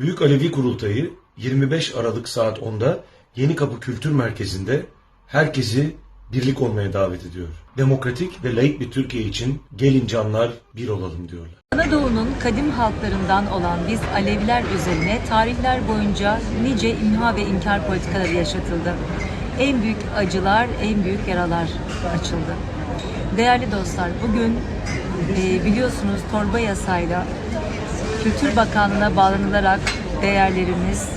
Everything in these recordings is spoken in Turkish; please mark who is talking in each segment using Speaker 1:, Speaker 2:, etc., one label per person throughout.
Speaker 1: Büyük Alevi Kurultayı 25 Aralık saat 10'da Yeni Kapı Kültür Merkezi'nde herkesi birlik olmaya davet ediyor. Demokratik ve layık bir Türkiye için gelin canlar bir olalım diyorlar.
Speaker 2: Anadolu'nun kadim halklarından olan biz Aleviler üzerine tarihler boyunca nice imha ve inkar politikaları yaşatıldı. En büyük acılar, en büyük yaralar açıldı. Değerli dostlar, bugün e, biliyorsunuz torba yasayla Kültür Bakanlığı'na bağlanılarak değerlerimiz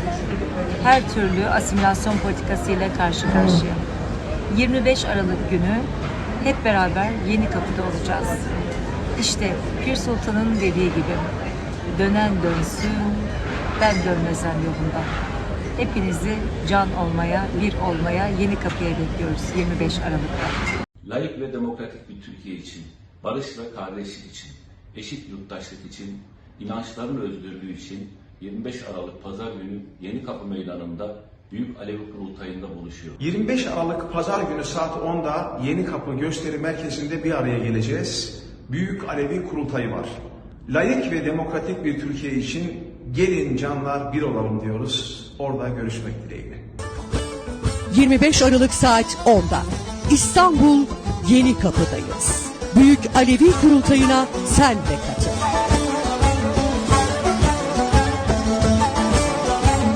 Speaker 2: her türlü asimilasyon politikasıyla karşı karşıya. 25 Aralık günü hep beraber Yeni Kapı'da olacağız. İşte Pir Sultan'ın dediği gibi dönen dönsün, ben dönmezem yolunda. Hepinizi can olmaya, bir olmaya Yeni Kapı'ya bekliyoruz 25 Aralık'ta.
Speaker 3: layık ve demokratik bir Türkiye için, barış ve kardeşlik için, eşit yurttaşlık için, inançların özgürlüğü için 25 Aralık Pazar günü Yeni Kapı Meydanı'nda Büyük Alevi Kurultayı'nda buluşuyor.
Speaker 4: 25 Aralık Pazar günü saat 10'da Yeni Kapı Gösteri Merkezi'nde bir araya geleceğiz. Büyük Alevi Kurultayı var. Layık ve demokratik bir Türkiye için gelin canlar bir olalım diyoruz. Orada görüşmek dileğiyle.
Speaker 5: 25 Aralık saat 10'da İstanbul Yeni Kapı'dayız. Büyük Alevi Kurultayı'na sen de katıl.